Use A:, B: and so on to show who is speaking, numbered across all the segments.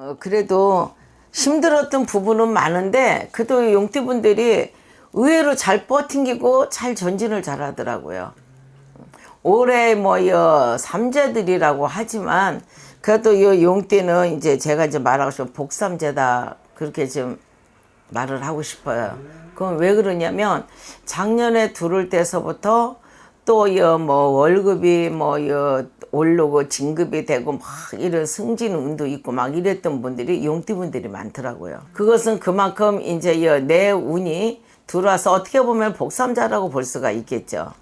A: 어, 그래도 힘들었던 부분은 많은데 그래도 용띠분들이 의외로 잘 버팅기고 잘 전진을 잘 하더라고요. 올해 뭐여 삼재들이라고 하지만 그래도 이 용띠는 이제 제가 이제 말하고 싶은 복삼재다 그렇게 좀 말을 하고 싶어요. 그건 왜 그러냐면 작년에 들어올 때서부터 또뭐 월급이 뭐여 오르고 진급이 되고 막 이런 승진 운도 있고 막 이랬던 분들이 용띠 분들이 많더라고요. 그것은 그만큼 이제 여내 운이 들어와서 어떻게 보면 복삼자라고 볼 수가 있겠죠.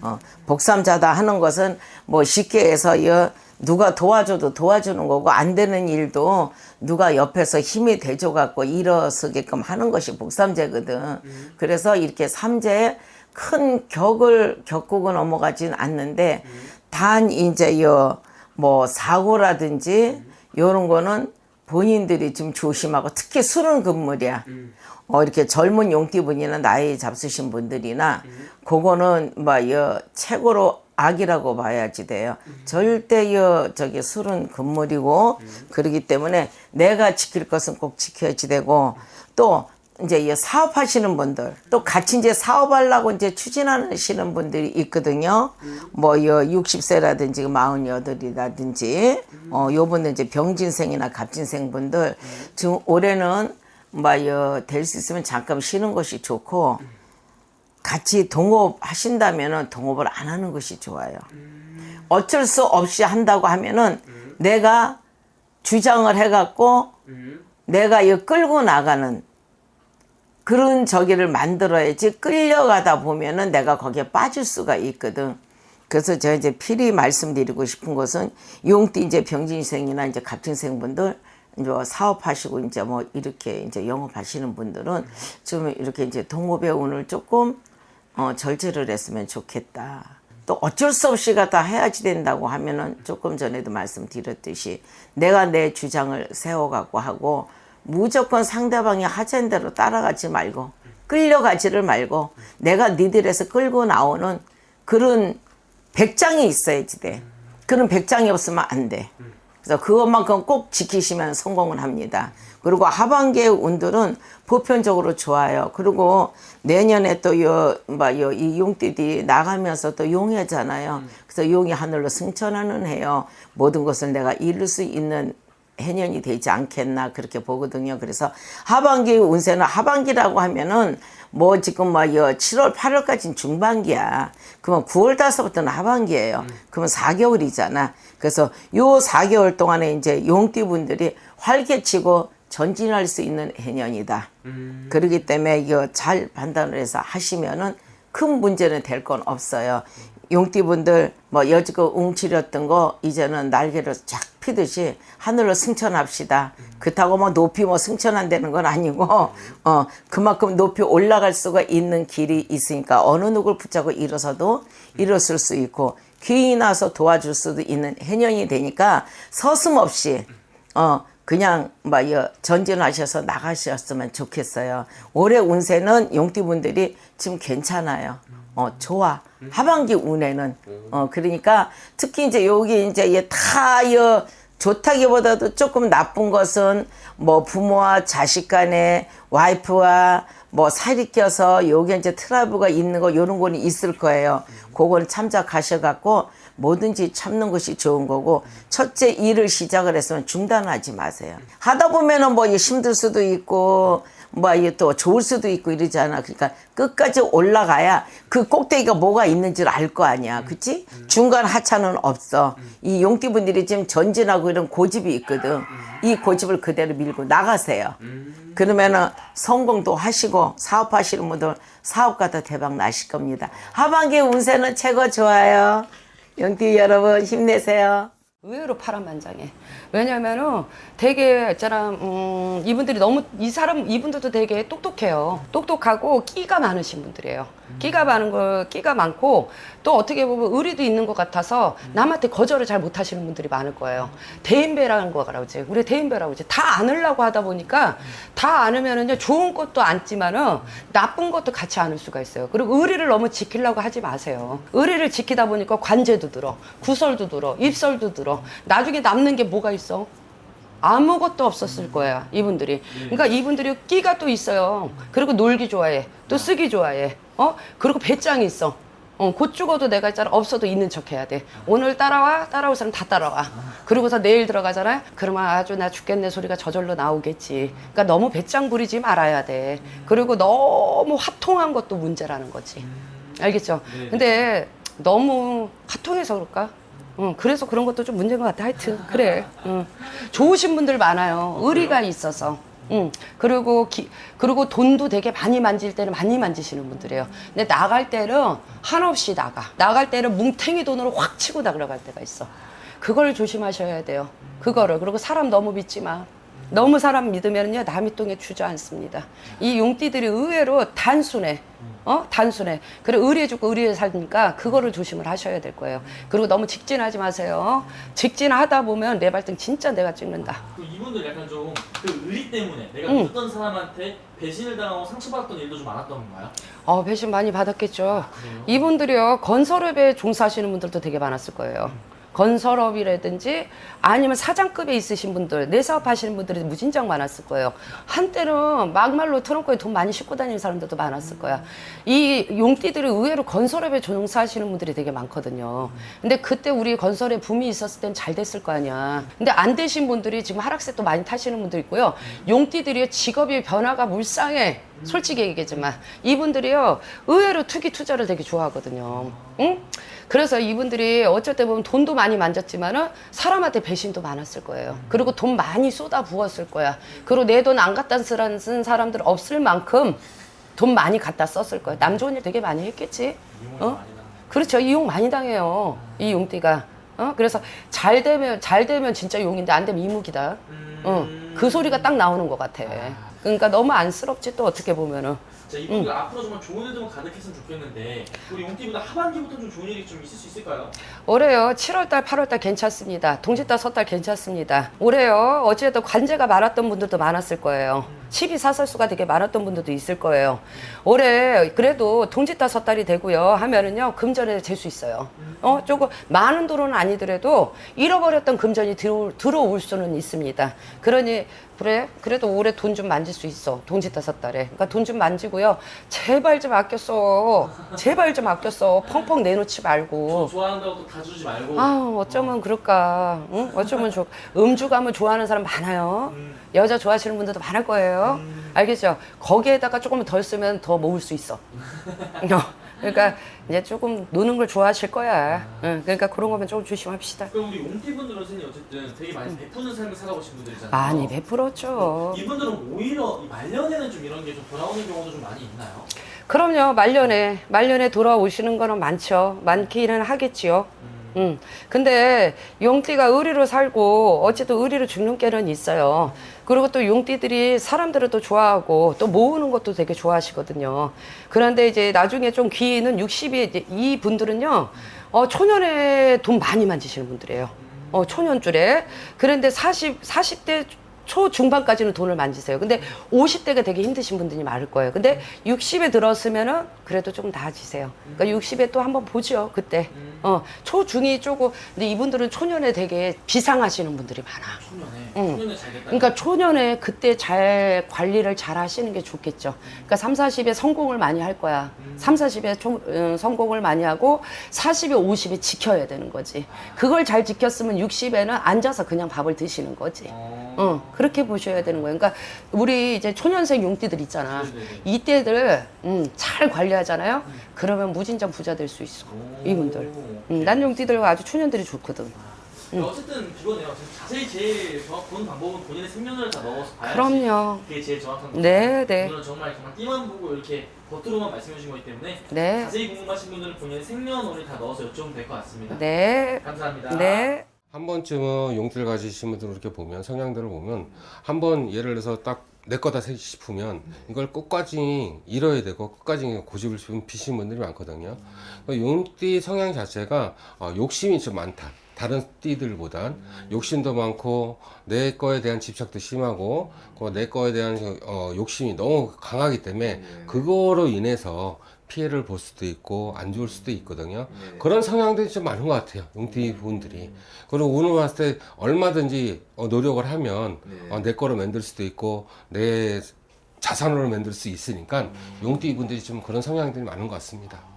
A: 어, 복삼자다 하는 것은 뭐 쉽게 해서 여 누가 도와줘도 도와주는 거고 안 되는 일도 누가 옆에서 힘이 대줘 갖고 일어서게끔 하는 것이 복삼재거든. 그래서 이렇게 삼재에 큰 격을 겪고 넘어가진 않는데 단 이제 여뭐 사고라든지 요런 거는 본인들이 좀 조심하고 특히 술은 금물이야. 어 이렇게 젊은 용띠분이나 나이 잡수신 분들이나 그거는 뭐여 최고로 악이라고 봐야지 돼요. 절대 여 저기 술은 금물이고 그러기 때문에 내가 지킬 것은 꼭 지켜야지 되고 또 이제 이 사업하시는 분들 또 같이 이제 사업하려고 이제 추진하시는 분들이 있거든요. 뭐 여 60세라든지 48이라든지 어 요분들 이제 병진생이나 갑진생 분들 지금 올해는 뭐여 될수 있으면 잠깐 쉬는 것이 좋고 같이 동업 하신다면은 동업을 안 하는 것이 좋아요. 어쩔 수 없이 한다고 하면은 내가 주장을 해갖고 내가 이 끌고 나가는 그런 저기를 만들어야지 끌려가다 보면은 내가 거기에 빠질 수가 있거든. 그래서 제가 이제 필히 말씀드리고 싶은 것은 용띠 이제 병진생이나 이제 갑진생 분들 이제 사업하시고 이제 뭐 이렇게 이제 영업하시는 분들은 좀 이렇게 이제 동업의 운을 조금 어, 절제를 했으면 좋겠다. 또 어쩔 수 없이 갖다 해야지 된다고 하면은 조금 전에도 말씀드렸듯이 내가 내 주장을 세워갖고 하고 무조건 상대방이 하자는 대로 따라가지 말고 끌려가지를 말고 내가 니들에서 끌고 나오는 그런 백장이 있어야지 돼. 그런 백장이 없으면 안 돼. 그래서 그것만큼 꼭 지키시면 성공을 합니다. 그리고 하반기의 운들은 보편적으로 좋아요. 그리고 내년에 또 요, 뭐, 요, 이 용띠들이 나가면서 또 용해잖아요. 그래서 용이 하늘로 승천하는 해요. 모든 것을 내가 이룰 수 있는 해년이 되지 않겠나 그렇게 보거든요. 그래서 하반기 운세는 하반기라고 하면은 뭐 지금 뭐 7월 8월까지는 중반기야. 그러면 9월 달서부터는 하반기예요. 그러면 4개월이잖아. 그래서 요 4개월 동안에 이제 용띠 분들이 활개치고 전진할 수 있는 해년이다. 그렇기 때문에 이거 잘 판단을 해서 하시면은 큰 문제는 될 건 없어요. 용띠분들 뭐 여지껏 웅치렸던 거 이제는 날개를 쫙 피듯이 하늘로 승천합시다. 그렇다고 뭐 높이 뭐 승천한다는 건 아니고 어 그만큼 높이 올라갈 수가 있는 길이 있으니까 어느 누굴 붙잡고 일어서도 일어설 수 있고 귀인이 나서 도와줄 수도 있는 해년이 되니까 서슴없이 어 그냥 뭐 여- 전진하셔서 나가셨으면 좋겠어요. 올해 운세는 용띠분들이 지금 괜찮아요. 어 좋아. 하반기 운에는 어 그러니까 특히 이제 여기 이제 다여 좋다기보다도 조금 나쁜 것은 뭐 부모와 자식 간에 와이프와 뭐 살이 껴서 여기 이제 트러블가 있는 거 요런 거는 있을 거예요. 그거는 참작하셔 갖고 뭐든지 참는 것이 좋은 거고 첫째 일을 시작을 했으면 중단하지 마세요. 하다 보면은 뭐 힘들 수도 있고 뭐 이게 또 좋을 수도 있고 이러잖아. 그러니까 끝까지 올라가야 그 꼭대기가 뭐가 있는지를 알 거 아니야. 그치? 중간 하차는 없어. 이 용띠분들이 지금 전진하고 이런 고집이 있거든. 이 고집을 그대로 밀고 나가세요. 그러면은 성공도 하시고 사업하시는 분들 사업가도 대박 나실 겁니다. 하반기 운세는 최고 좋아요. 용띠 여러분 힘내세요.
B: 의외로 파란만장해. 왜냐면은 되게 있잖아, 음, 이분들이 너무, 이 사람, 이분들도 되게 똑똑해요. 똑똑하고 끼가 많으신 분들이에요. 끼가 많은 거, 끼가 많고 또 어떻게 보면 의리도 있는 것 같아서 남한테 거절을 잘 못하시는 분들이 많을 거예요. 대인배라는 거라고 그러지. 우리 대인배라고 그러지. 다 안으려고 하다 보니까 다 안으면은요, 좋은 것도 안지만은 나쁜 것도 같이 안을 수가 있어요. 그리고 의리를 너무 지키려고 하지 마세요. 의리를 지키다 보니까 관제도 들어, 구설도 들어, 입설도 들어. 나중에 남는 게 뭐가 있어? 아무것도 없었을 거야 이분들이. 그러니까 이분들이 끼가 또 있어요. 그리고 놀기 좋아해. 또 쓰기 좋아해. 어? 그리고 배짱이 있어. 어, 곧 죽어도 내가 있잖아. 없어도 있는 척 해야 돼. 오늘 따라와 따라올 사람 다 따라와. 그러고서 내일 들어가잖아요 그러면 아주 나 죽겠네 소리가 저절로 나오겠지. 그러니까 너무 배짱 부리지 말아야 돼. 그리고 너무 화통한 것도 문제라는 거지. 알겠죠? 근데 너무 화통해서 그럴까 응, 그래서 그런 것도 좀 문제인 것 같아. 하여튼, 그래. 응. 좋으신 분들 많아요. 의리가 있어서. 응. 그리고, 기, 그리고 돈도 되게 많이 만질 때는 많이 만지시는 분들이에요. 근데 나갈 때는 한없이 나가. 나갈 때는 뭉탱이 돈으로 확 치고 나가갈 때가 있어. 그걸 조심하셔야 돼요. 그거를. 그리고 사람 너무 믿지 마. 너무 사람 믿으면요 남이 똥에 주저앉습니다. 이 용띠들이 의외로 단순해. 어 단순해. 그래 의리해주고 의리해 살니까 그거를 조심을 하셔야 될 거예요. 그리고 너무 직진하지 마세요. 직진하다 보면 내 발등 진짜 내가 찍는다.
C: 그 이분들 약간 좀 그 의리 때문에 내가
B: 응.
C: 믿었던 사람한테 배신을 당하고 상처받았던 일도 좀 많았던 건가요?
B: 어 배신 많이 받았겠죠.
C: 그래요?
B: 이분들이요 건설업에 종사하시는 분들도 되게 많았을 거예요. 건설업이라든지 아니면 사장급에 있으신 분들 내 사업 하시는 분들이 무진장 많았을 거예요. 한때는 막말로 트렁크에 돈 많이 싣고 다니는 사람들도 많았을 거야. 이 용띠들이 의외로 건설업에 종사하시는 분들이 되게 많거든요. 근데 그때 우리 건설에 붐이 있었을 땐 잘 됐을 거 아니야. 근데 안 되신 분들이 지금 하락세 또 많이 타시는 분들 있고요. 용띠들이 직업이 변화가 물상해. 솔직히 얘기하지만 이분들이요 의외로 투기 투자를 되게 좋아하거든요. 응? 그래서 이분들이 어쩔 때 보면 돈도 많이 만졌지만은 사람한테 배신도 많았을 거예요. 그리고 돈 많이 쏟아 부었을 거야. 그리고 내 돈 안 갖다 쓰는 쓴 사람들 없을 만큼 돈 많이 갖다 썼을 거야. 남 좋은 일 되게 많이 했겠지. 어? 그렇죠. 이용 많이 당해요. 이 용띠가. 어? 그래서 잘 되면 잘 되면 진짜 용인데 안 되면 이무기다.
C: 음...
B: 어. 그 소리가 딱 나오는 것 같아. 그러니까 너무 안쓰럽지 또 어떻게 보면은.
C: 자 이분 들 앞으로 정말 좋은 일들만 가득했으면 좋겠는데 우리 용띠보다 하반기부터 좀 좋은 일이 좀 있을 수 있을까요?
B: 올해요. 7월달 8월달 괜찮습니다. 동짓달 섣달 괜찮습니다. 올해요. 어찌됐든 관제가 많았던 분들도 많았을 거예요 12 사설수가 되게 많았던 분들도 있을 거예요. 올해 그래도 동짓달 섣달이 되고요 하면은요 금전에 잴 수 있어요. 어 조금 많은 돈은 아니더라도 잃어버렸던 금전이 들어올, 들어올 수는 있습니다. 그러니 그래 그래도 올해 돈 좀 만질 수 있어 동짓달 섣달에. 그러니까 돈 좀 만지고요. 제발 좀 아껴 써. 제발 좀 아껴 써. 펑펑 내놓지 말고.
C: 저 좋아한다고 또다 주지 말고.
B: 아 어쩌면 그럴까? 응? 어쩌면 좋 음주감을 좋아하는 사람 많아요.
C: 음.
B: 여자 좋아하시는 분들도 많을 거예요 알겠죠? 거기에다가 조금 덜 쓰면 더 모을 수 있어. 어, 그러니까 이제 조금 노는 걸 좋아하실 거야. 응, 그러니까 그런 거면 조금 조심합시다.
C: 그럼 우리 용띠분들은 어쨌든 되게 많이 베푸는 삶을 살아오신 분들이잖아요.
B: 많이 베풀었죠.
C: 이분들은 오히려 이 말년에는 좀 이런 게 좀 돌아오는 경우도 좀 많이 있나요?
B: 그럼요. 말년에 말년에 돌아오시는 거는 많죠. 많기는 하겠지요. 음. 근데 용띠가 의리로 살고 어쨌든 의리로 죽는 깨는 있어요. 그리고 또 용띠들이 사람들을 또 좋아하고 또 모으는 것도 되게 좋아하시거든요. 그런데 이제 나중에 좀 귀는 60이 이제 이 분들은요. 어, 초년에 돈 많이 만지시는 분들이에요. 어, 초년줄에. 그런데 40, 40대 초중반까지는 돈을 만지세요. 근데 50대가 되게 힘드신 분들이 많을 거예요. 근데 60에 들었으면은 그래도 좀 나아지세요. 그러니까 60에 또 한번 보죠. 그때. 어, 초중이 조금 근데 이분들은 초년에 되게 비상하시는 분들이 많아.
C: 초년에
B: 응.
C: 초년에 잘 됐다
B: 그러니까 초년에 그때 잘 관리를 잘 하시는 게 좋겠죠. 그러니까 3, 40에 성공을 많이 할 거야. 3, 40에 총, 어, 성공을 많이 하고 40에 50에 지켜야 되는 거지. 그걸 잘 지켰으면 60에는 앉아서 그냥 밥을 드시는 거지.
C: 어...
B: 어, 그렇게 보셔야 되는 거예요. 그러니까 우리 이제 초년생 용띠들 있잖아.
C: 네네.
B: 이때들 음, 잘 관리하잖아요. 그러면 무진장 부자 될 수 있어.
C: 오.
B: 이분들. 음. 난 용띠들과 아주 초년들이 좋거든.
C: 어쨌든 그거네요. 자세히 제일 정확 본 방법은 본인의 생년을 다 넣어서 봐야지.
B: 그럼요.
C: 그게 제일 정확한 거죠.
B: 네, 네.
C: 오늘은 정말 정말 띠만 보고 이렇게 겉으로만 말씀해 주신 거기 때문에
B: 네.
C: 자세히 궁금하신 분들은 본인의 생년월일 다 넣어서 여쭤보면 될 것 같습니다.
B: 네.
C: 감사합니다.
B: 네.
D: 한 번쯤은 용띠를 가지신 분들 이렇게 보면 성향들을 보면 한 번 예를 들어서 딱 내 거다 싶으면 이걸 끝까지 잃어야 되고 끝까지 고집을 좀 피신 분들이 많거든요. 그 용띠 성향 자체가 어, 욕심이 좀 많다. 다른 띠들보단 욕심도 많고 내 거에 대한 집착도 심하고 그내 거에 대한 어, 욕심이 너무 강하기 때문에 그거로 인해서 피해를 볼 수도 있고 안 좋을 수도 있거든요.
E: 네.
D: 그런 성향들이 좀 많은 것 같아요. 용띠 분들이. 그리고 운을 봤을 때 얼마든지 어, 노력을 하면
E: 네.
D: 어, 내 거로 만들 수도 있고 내 자산으로 만들 수 있으니까
E: 음.
D: 용띠 분들이 좀 그런 성향들이 많은 것 같습니다.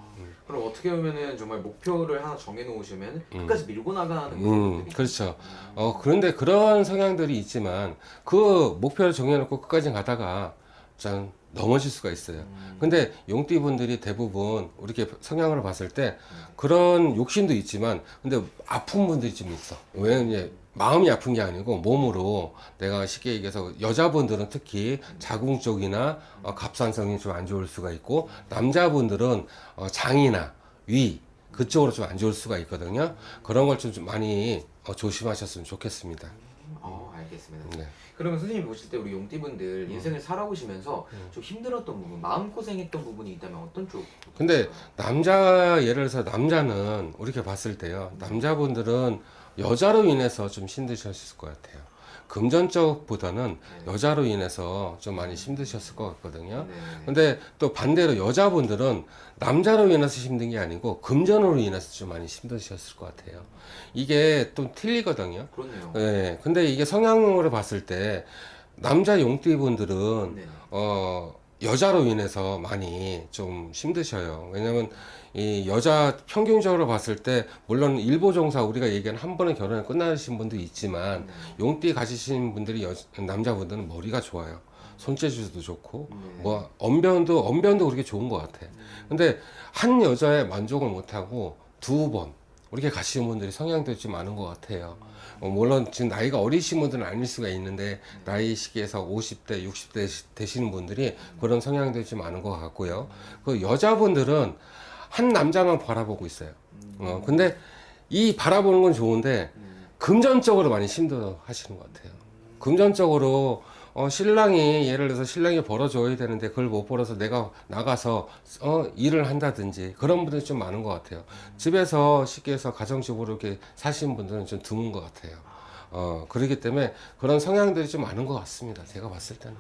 E: 그럼 어떻게 보면은 정말 목표를 하나 정해놓으시면 끝까지 밀고 나가는
D: 음, 그렇죠. 어, 그런데 그런 성향들이 있지만 그 목표를 정해놓고 끝까지 가다가 참 넘어질 수가 있어요. 근데 용띠 분들이 대부분 이렇게 성향을 봤을 때 그런 욕심도 있지만 근데 아픈 분들이 좀 있어. 왜냐면 마음이 아픈 게 아니고 몸으로 내가 쉽게 얘기해서 여자분들은 특히 자궁 쪽이나 어, 갑산성이 좀 안 좋을 수가 있고 남자분들은 어, 장이나 위 그쪽으로 좀 안 좋을 수가 있거든요. 그런 걸 좀 많이 어, 조심하셨으면 좋겠습니다.
E: 어, 알겠습니다.
D: 네.
E: 그러면 선생님 보실 때 우리 용띠분들 인생을 살아오시면서 좀 힘들었던 부분, 마음 고생했던 부분이 있다면 어떤 쪽?
D: 근데 남자 예를 들어서 남자는 이렇게 봤을 때요 남자분들은 여자로 인해서 좀 힘드셨을 것 같아요 금전적보다는 여자로 인해서 좀 많이 힘드셨을 것 같거든요
E: 네.
D: 근데 또 반대로 여자분들은 남자로 인해서 힘든 게 아니고 금전으로 인해서 좀 많이 힘드셨을 것 같아요 이게 좀 틀리거든요
E: 그렇네요.
D: 네, 근데 이게 성향으로 봤을 때 남자 용띠분들은
E: 네.
D: 어 여자로 인해서 많이 좀 힘드셔요. 왜냐면 이 여자 평균적으로 봤을 때 물론 일보 종사 우리가 얘기하는 한 번에 결혼에 끝나신 분도 있지만 용띠 가지신 분들이 여, 남자분들은 머리가 좋아요. 손재주도 좋고 뭐 언변도 언변도 그렇게 좋은 것 같아. 근데 한 여자에 만족을 못하고 두 번 이렇게 가시는 분들이 성향들이 좀 많은 것 같아요. 어, 물론 지금 나이가 어리신 분들은 아닐 수가 있는데 나이 시기에서 50대, 60대 시- 되시는 분들이 그런 성향들이 좀 많은 것 같고요. 그 여자분들은 한 남자만 바라보고 있어요. 어, 근데 이 바라보는 건 좋은데 금전적으로 많이 힘들어 하시는 것 같아요. 금전적으로 어, 신랑이 예를 들어서 신랑이 벌어줘야 되는데 그걸 못 벌어서 내가 나가서 어, 일을 한다든지 그런 분들이 좀 많은 것 같아요. 집에서 쉽게 해서 가정주부로 이렇게 사시는 분들은 좀 드문 것 같아요. 어, 그렇기 때문에 그런 성향들이 좀 많은 것 같습니다. 제가 봤을 때는.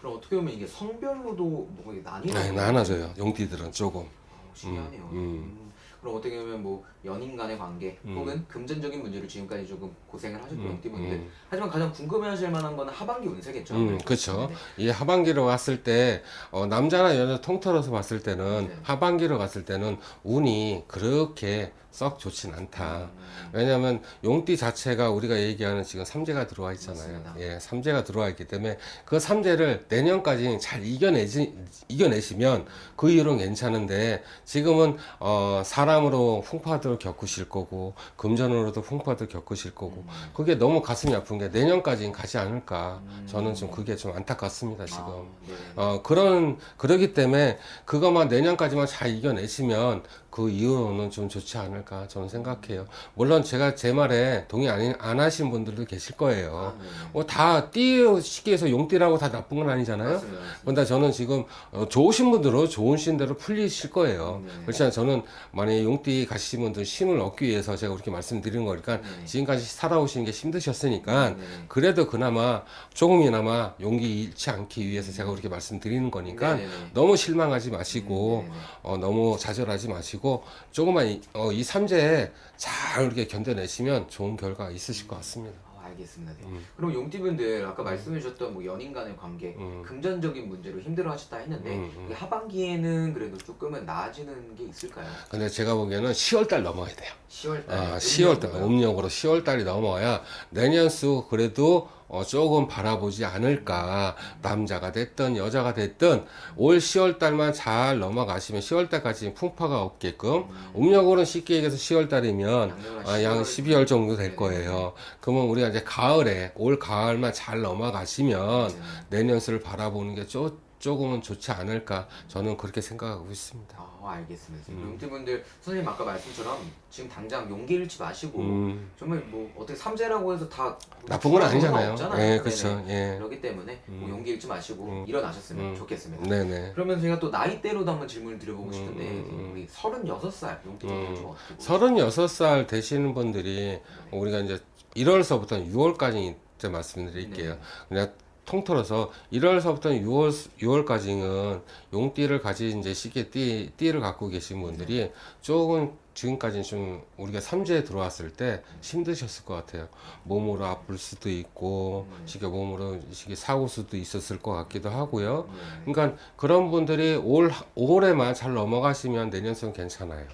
E: 그럼 어떻게 보면 이게 성별로도 뭐 이게 나뉘나?
D: 네, 나눠져요. 용띠들은 조금.
E: 어, 신기하네요.
D: 음, 음.
E: 음. 그럼 어떻게 보면 뭐 연인 간의 관계
D: 음.
E: 혹은 금전적인 문제로 지금까지 조금 고생을 하셨고
D: 음,
E: 용띠분들
D: 음.
E: 하지만 가장 궁금해하실 만한 거는 하반기 운세겠죠.
D: 음. 그렇죠.
E: 네.
D: 이 하반기로 왔을 때 어, 남자나 여자 통틀어서 봤을 때는
E: 네.
D: 하반기로 갔을 때는 운이 그렇게 썩 좋진 않다.
E: 음.
D: 왜냐하면 용띠 자체가 우리가 얘기하는 지금 삼재가 들어와 있잖아요.
E: 맞습니다.
D: 예, 삼재가 들어와 있기 때문에 그 삼재를 내년까지 잘 이겨내지 이겨내시면 그 이후로는 괜찮은데 지금은 어, 사람으로 풍파들을 겪으실 거고 금전으로도 풍파들 겪으실 거고
E: 음.
D: 그게 너무 가슴이 아픈 게 내년까지는 가지 않을까. 저는 좀 그게 좀 안타깝습니다 지금.
E: 아, 네.
D: 어, 그런, 그러기 때문에 그것만 내년까지만 잘 이겨내시면 그 이후로는 좀 좋지 않을까 저는 생각해요. 물론 제가 제 말에 동의 안, 안 하시는 분들도 계실 거예요.
E: 아, 네.
D: 뭐다 띠 시기에서 용띠라고 다 나쁜 건 아니잖아요.
E: 맞습니다. 맞습니다.
D: 근데 저는 지금 어, 좋으신 분들은 좋은 신대로 풀리실 거예요.
E: 네.
D: 그렇지만 저는 만약에 용띠 가시는 분들 신을 얻기 위해서 제가 그렇게 말씀드리는 거니까
E: 네.
D: 지금까지 살아오시는 게 힘드셨으니까
E: 네.
D: 그래도 그나마 조금이나마 용기 잃지 않기 위해서 제가 그렇게 말씀드리는 거니까
E: 네, 네, 네.
D: 너무 실망하지 마시고
E: 네, 네, 네.
D: 어, 너무 좌절하지 마시고 조금만 이, 어, 이 삼재에 잘 이렇게 견뎌내시면 좋은 결과 있으실 것 같습니다.
E: 어, 알겠습니다. 네.
D: 음.
E: 그럼 용띠분들 아까 말씀해 주셨던 뭐 연인 간의 관계,
D: 음.
E: 금전적인 문제로 힘들어 하셨다 했는데
D: 음, 음.
E: 이 하반기에는 그래도 조금은 나아지는 게 있을까요?
D: 근데 제가 보기에는 10월달 넘어야 돼요.
E: 10월 달.
D: 아, 10월달 음력으로 10월달이 넘어야 내년 수 그래도 어, 조금 바라보지 않을까. 남자가 됐든 여자가 됐든 올 10월 달만 잘 넘어가시면 10월 달까지 풍파가 없게끔 음력으로는 쉽게 얘기해서 10월 달이면 아, 양 12월 정도 될 거예요. 그러면 우리가 이제 가을에 올 가을만 잘 넘어가시면 내년수를 바라보는 게 쪼, 조금은 좋지 않을까 저는 그렇게 생각하고 있습니다.
E: 아, 알겠습니다.
D: 음.
E: 용띠분들 선생님 아까 말씀처럼 지금 당장 용기 잃지 마시고
D: 음.
E: 정말 뭐 어떻게 삼재라고 해서 다
D: 나쁜 건 아니잖아요.
E: 없잖아요.
D: 예. 그렇죠. 예.
E: 그렇기 때문에 뭐
D: 음.
E: 용기 잃지 마시고
D: 음.
E: 일어나셨으면
D: 음.
E: 좋겠습니다.
D: 네네.
E: 그러면 제가 또 나이대로도 한번 질문을 드려보고
D: 음,
E: 싶은데
D: 음, 음.
E: 우리 36살 용띠분들
D: 음.
E: 좀 어떻게 보세요?
D: 36살 되시는 분들이 우리가 이제 1월서부터 6월까지 이제 말씀드릴게요.
E: 네.
D: 그냥 통틀어서 1월서부터 6월 6월까지는 용띠를 가진 이제 시기에 띠 띠를 갖고 계신 분들이 조금 지금까지는 좀 우리가 삼재에 들어왔을 때 힘드셨을 것 같아요. 몸으로 아플 수도 있고 시계 몸으로 시계 사고 수도 있었을 것 같기도 하고요.
E: 네.
D: 그러니까 그런 분들이 올 올해만 잘 넘어가시면 내년선 괜찮아요.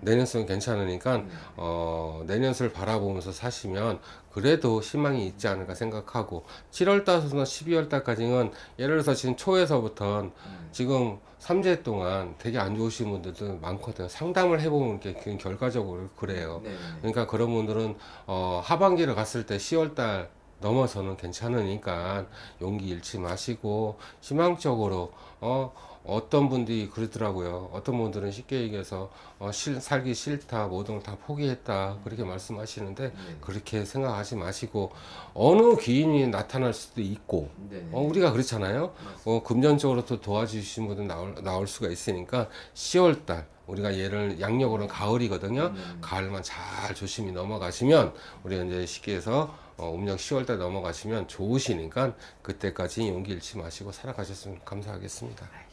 D: 내년선 괜찮으니까 어, 내년을 바라보면서 사시면 그래도 희망이 있지 않을까 생각하고 7월 달부터 12월 달까지는 예를 들어서 지금 초에서부터 지금 3재 동안 되게 안 좋으신 분들도 많거든요. 상담을 해보면 그 결과적으로 그래요.
E: 네.
D: 그러니까 그런 분들은 어, 하반기를 갔을 때 10월 달 넘어서는 괜찮으니까 용기 잃지 마시고 희망적으로 어 어떤 분들이 그러더라고요. 어떤 분들은 쉽게 얘기해서 어, 실, 살기 싫다, 모든 걸 다 포기했다 그렇게 말씀하시는데
E: 네.
D: 그렇게 생각하지 마시고 어느 기인이 나타날 수도 있고
E: 네.
D: 어, 우리가 그렇잖아요. 어, 금전적으로 또 도와주신 분들 나올, 나올 수가 있으니까 10월달 우리가 얘를 양력으로는 가을이거든요.
E: 음.
D: 가을만 잘 조심히 넘어가시면 우리 이제 시기에서 어, 음력 10월달 넘어가시면 좋으시니까 그때까지 용기 잃지 마시고 살아가셨으면 감사하겠습니다.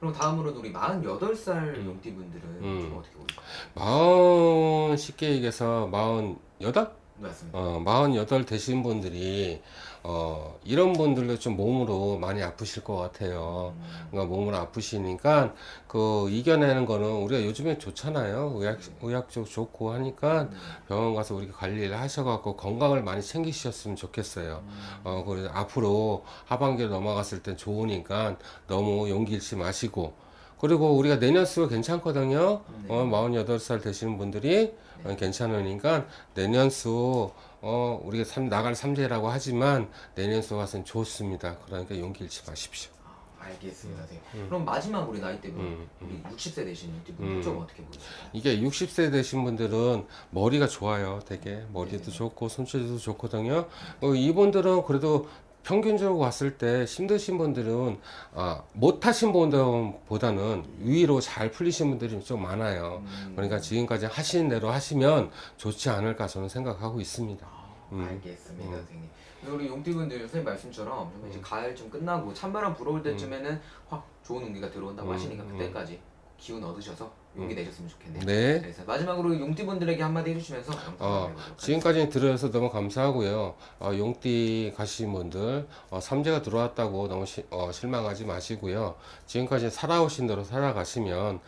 E: 그럼 다음으로는 우리 48살 용띠분들은
D: 음.
E: 좀 어떻게 보실까요?
D: 마흔 쉽게 얘기해서 마흔 여덟
E: 맞습니다.
D: 어, 48 되신 분들이 어, 이런 분들도 좀 몸으로 많이 아프실 것 같아요. 그러니까 몸으로 아프시니까 그 이겨내는 거는 우리가 요즘에 좋잖아요. 의학 의학적 좋고 하니까 병원 가서 우리가 관리를 하셔갖고 건강을 많이 챙기셨으면 좋겠어요. 어, 그래서 앞으로 하반기로 넘어갔을 땐 좋으니까 너무 용기 잃지 마시고 그리고 우리가 내년 수 괜찮거든요. 어, 48살 되시는 분들이 어, 괜찮으니까 내년 수 어, 우리가 삼, 나갈 삼재라고 하지만 내년 수 가서는 좋습니다. 그러니까 용기 잃지 마십시오.
E: 아, 알겠습니다, 선생님. 그럼 마지막 우리 나이대분
D: 음,
E: 우리 60세 되신 용띠분
D: 음.
E: 좀 어떻게 보실까요?
D: 이게 60세 되신 분들은 머리가 좋아요. 되게 머리도 좋고 손재주도 좋거든요. 어, 이분들은 그래도 평균적으로 봤을 때 힘드신 분들은 아, 못하신 분들보다는 위로 잘 풀리신 분들이 좀 많아요. 그러니까 지금까지 하신 대로 하시면 좋지 않을까 저는 생각하고 있습니다. 음.
E: 알겠습니다, 선생님. 그리고 우리 용띠분들 선생님 말씀처럼 정말 이제 가을 좀 끝나고 찬바람 불어올 때쯤에는 확 좋은 운기가 들어온다고
D: 음,
E: 하시니까
D: 음.
E: 그때까지 기운 얻으셔서 용기 내셨으면 좋겠네요.
D: 네.
E: 그래서 마지막으로 용띠분들에게 한마디 해주시면서
D: 어, 지금까지 들어서 너무 감사하고요. 어, 용띠 가시는 분들 어, 삼재가 들어왔다고 너무 시- 어, 실망하지 마시고요. 지금까지 살아오신 대로 살아가시면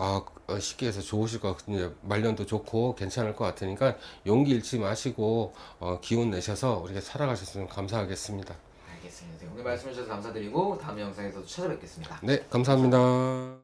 D: 아, 어, 쉽게 해서 좋으실 것 같은데 말년도 좋고 괜찮을 것 같으니까 용기 잃지 마시고 어, 기운 내셔서 우리가 살아가셨으면 감사하겠습니다.
E: 알겠습니다. 선생님. 오늘 말씀 주셔서 감사드리고 다음 영상에서 도 찾아뵙겠습니다.
D: 네, 감사합니다.